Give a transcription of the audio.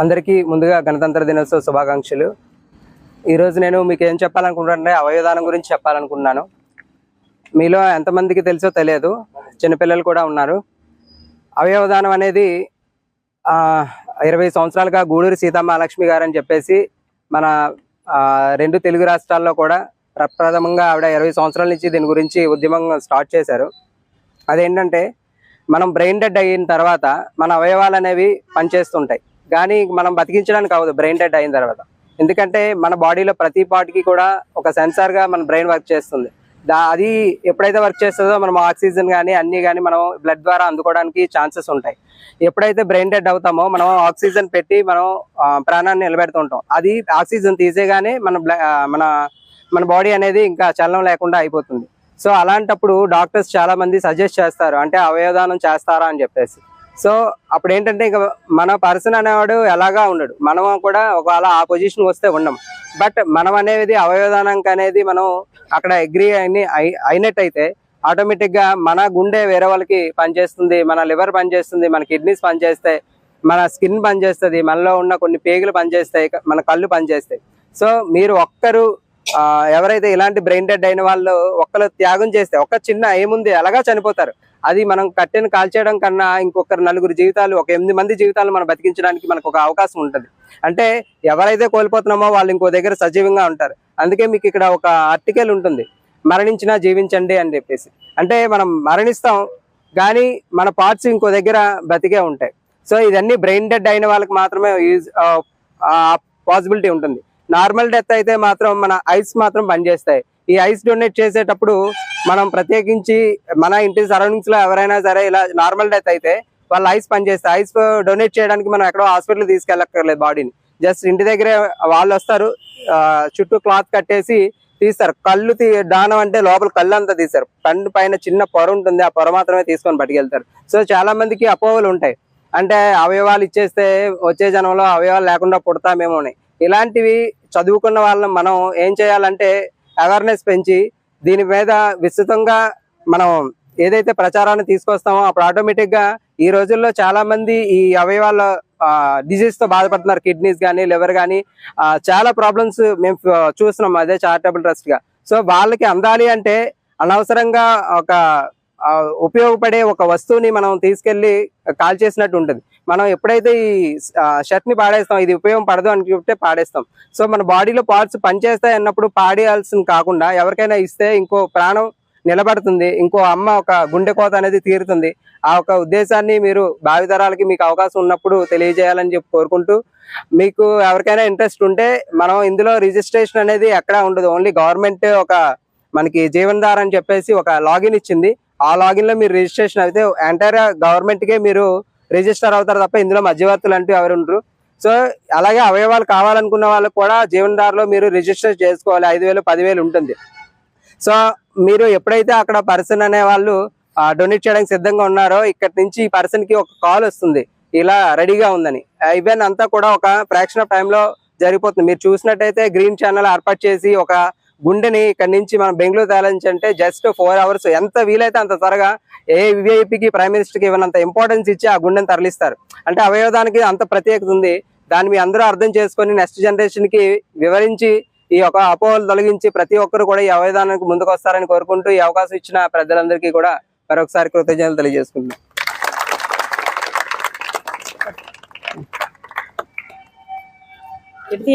అందరికీ ముందుగా గణతంత్ర దినోత్సవ శుభాకాంక్షలు. ఈరోజు నేను మీకు ఏం చెప్పాలనుకుంటున్నానంటే అవయవదానం గురించి చెప్పాలనుకుంటున్నాను. మీలో ఎంతమందికి తెలుసో తెలియదు. చిన్నపిల్లలు కూడా ఉన్నారు. అవయవదానం అనేది ఇరవై సంవత్సరాలుగా గూడూరు సీతమ్మాలక్ష్మి గారు అని చెప్పేసి మన రెండు తెలుగు రాష్ట్రాల్లో కూడా ప్రప్రథమంగా ఆవిడ ఇరవై సంవత్సరాల నుంచి దీని గురించి ఉద్యమం స్టార్ట్ చేశారు. అదేంటంటే మనం బ్రెయిన్ డెడ్ అయిన తర్వాత మన అవయవాలు అనేవి పనిచేస్తుంటాయి. కానీ మనం బతికించడానికి అవ్వదు బ్రెయిన్ డెడ్ అయిన తర్వాత. ఎందుకంటే మన బాడీలో ప్రతి పార్ట్కి కూడా ఒక సెన్సార్గా మన బ్రెయిన్ వర్క్ చేస్తుంది. దా అది ఎప్పుడైతే వర్క్ చేస్తుందో మనం ఆక్సిజన్ కానీ అన్నీ కానీ మనం బ్లడ్ ద్వారా అందుకోవడానికి ఛాన్సెస్ ఉంటాయి. ఎప్పుడైతే బ్రెయిన్ డెడ్ అవుతామో మనం ఆక్సిజన్ పెట్టి మనం ప్రాణాన్ని నిలబెడుతుంటాం. అది ఆక్సిజన్ తీసేగానే మన మన మన బాడీ అనేది ఇంకా చలనం లేకుండా అయిపోతుంది. సో అలాంటప్పుడు డాక్టర్స్ చాలా మంది సజెస్ట్ చేస్తారు. అంటే అవయవదానం చేస్తారా? అని చెప్పేసి. సో అప్పుడు ఏంటంటే ఇంకా మన పర్సన్ అనేవాడు ఎలాగా ఉండడు. మనం కూడా ఒకవేళ ఆ పొజిషన్ వస్తే ఉండం. బట్ మనం అనేది అవయవదానంకి అనేది మనం అక్కడ అగ్రి అని అయి- అయినట్టయితే ఆటోమేటిక్గా మన గుండె వేరే వాళ్ళకి పనిచేస్తుంది మన లివర్ పనిచేస్తుంది మన కిడ్నీస్ పనిచేస్తాయి మన స్కిన్ పనిచేస్తుంది మనలో ఉన్న కొన్ని పేగులు పనిచేస్తాయి మన కళ్ళు పనిచేస్తాయి. సో మీరు ఒక్కరు ఎవరైతే ఇలాంటి బ్రెయిన్ డెడ్ అయిన వాళ్ళు ఒక్కరు త్యాగం చేస్తే ఒక్క చిన్న ఏముంది అలాగా చనిపోతారు? అది మనం కట్టెను కాల్చేయడం కన్నా ఇంకొకరు నలుగురు జీవితాలు ఒక ఎనిమిది మంది జీవితాలు మనం బతికించడానికి మనకు ఒక అవకాశం ఉంటుంది. అంటే ఎవరైతే కోల్పోతున్నామో వాళ్ళు ఇంకో దగ్గర సజీవంగా ఉంటారు. అందుకే మీకు ఇక్కడ ఒక ఆర్టికల్ ఉంటుంది. మరణించినా జీవించండి అని చెప్పేసి. అంటే మనం మరణిస్తాం కానీ మన పార్ట్స్ ఇంకో దగ్గర బతికే ఉంటాయి. సో ఇదన్నీ బ్రెయిన్ డెడ్ అయిన వాళ్ళకి మాత్రమే యూజ్ పాసిబిలిటీ ఉంటుంది. నార్మల్ డెత్ అయితే మాత్రం మన ఐస్ మాత్రం పనిచేస్తాయి ఈ ఐస్ డొనేట్ చేసేటప్పుడు మనం ప్రత్యేకించి మన ఇంటి సరౌండింగ్స్లో ఎవరైనా సరే ఇలా నార్మల్ డెత్ అయితే వాళ్ళు ఐస్ పనిచేస్తాయి ఐస్ డొనేట్ చేయడానికి మనం ఎక్కడో హాస్పిటల్ తీసుకెళ్ళక్కర్లేదు బాడీని. జస్ట్ ఇంటి దగ్గరే వాళ్ళు వస్తారు చుట్టూ క్లాత్ కట్టేసి తీస్తారు. కళ్ళు తీ దానం అంటే లోపల కళ్ళు అంతా తీస్తారు. కళ్ళు పైన చిన్న పొర ఉంటుంది ఆ పొర మాత్రమే తీసుకొని పట్టుకెళ్తారు సో చాలా మందికి అపోహలు ఉంటాయి. అంటే అవయవాలు ఇచ్చేస్తే వచ్చే జనంలో అవయవాలు లేకుండా పుడతామేమో ఇలాంటివి చదువుకున్న వాళ్ళని మనం ఏం చేయాలంటే అవేర్నెస్ పెంచి దీని మీద విస్తృతంగా మనం ఏదైతే ప్రచారాన్ని తీసుకొస్తామో అప్పుడు ఆటోమేటిక్గా ఈ రోజుల్లో చాలామంది ఈ అవయవాల డిజీజ్తో బాధపడుతున్నారు. కిడ్నీస్ కానీ లివర్ కానీ చాలా ప్రాబ్లమ్స్ మేము చూస్తున్నాం అదే చారిటబుల్ ట్రస్ట్గా సో వాళ్ళకి అందాలి అంటే అనవసరంగా ఒక ఉపయోగపడే ఒక వస్తువుని మనం తీసుకెళ్ళి కాల్ చేసినట్టు ఉంటుంది. మనం ఎప్పుడైతే ఈ షర్ట్ని పాడేస్తాం ఇది ఉపయోగం పడదు అని చెప్తే పాడేస్తాం. సో మన బాడీలో పార్ట్స్ పనిచేస్తాయి అన్నప్పుడు పాడేయాల్సింది కాకుండా ఎవరికైనా ఇస్తే ఇంకో ప్రాణం నిలబడుతుంది ఇంకో అమ్మ ఒక గుండె కోత అనేది తీరుతుంది. ఆ ఒక ఉద్దేశాన్ని మీరు భావితరాలకి మీకు అవకాశం ఉన్నప్పుడు తెలియజేయాలని చెప్పి కోరుకుంటూ మీకు ఎవరికైనా ఇంట్రెస్ట్ ఉంటే మనం ఇందులో రిజిస్ట్రేషన్ అనేది ఎక్కడా ఉండదు. ఓన్లీ గవర్నమెంట్ ఒక మనకి జీవనధార అని చెప్పేసి ఒక లాగిన్ ఇచ్చింది. ఆ లాగిన్లో మీరు రిజిస్ట్రేషన్ అయితే ఎంటైర్ గవర్నమెంట్కే మీరు రిజిస్టర్ అవుతారు తప్ప ఇందులో మధ్యవర్తులు అంటూ ఎవరు ఉండరు. సో అలాగే అవయవాలు కావాలనుకున్న వాళ్ళు కూడా జీవనదారులో మీరు రిజిస్టర్ చేసుకోవాలి. ఐదు వేలు పదివేలు ఉంటుంది. సో మీరు ఎప్పుడైతే అక్కడ పర్సన్ అనే వాళ్ళు డొనేట్ చేయడానికి సిద్ధంగా ఉన్నారో ఇక్కడి నుంచి ఈ పర్సన్కి ఒక కాల్ వస్తుంది. ఇలా రెడీగా ఉందని. ఈవెన్ అంతా కూడా ఒక ఫ్రాక్షన్ ఆఫ్ టైంలో జరిగిపోతుంది. మీరు చూసినట్టయితే గ్రీన్ ఛానల్ ఏర్పాటు చేసి ఒక గుండెని ఇక్కడ నుంచి మనం బెంగళూరు తేలించంటే జస్ట్ ఫోర్ అవర్స్ ఎంత వీలైతే అంత త్వరగా ఏ విఐపికి ప్రైమ్ మినిస్టర్కి ఇవ్వనంత ఇంపార్టెన్స్ ఇచ్చి ఆ గుండెని తరలిస్తారు. అంటే అవయవదానికి అంత ప్రత్యేకత ఉంది. దాన్ని మీ అందరూ అర్థం చేసుకొని నెక్స్ట్ జనరేషన్కి వివరించి ఈ యొక్క అపోహలు తొలగించి ప్రతి ఒక్కరు కూడా ఈ అవయదానానికి ముందుకు వస్తారని కోరుకుంటూ ఈ అవకాశం ఇచ్చిన పెద్దలందరికీ కూడా మరొకసారి కృతజ్ఞతలు తెలియజేసుకుంటున్నాను ఇది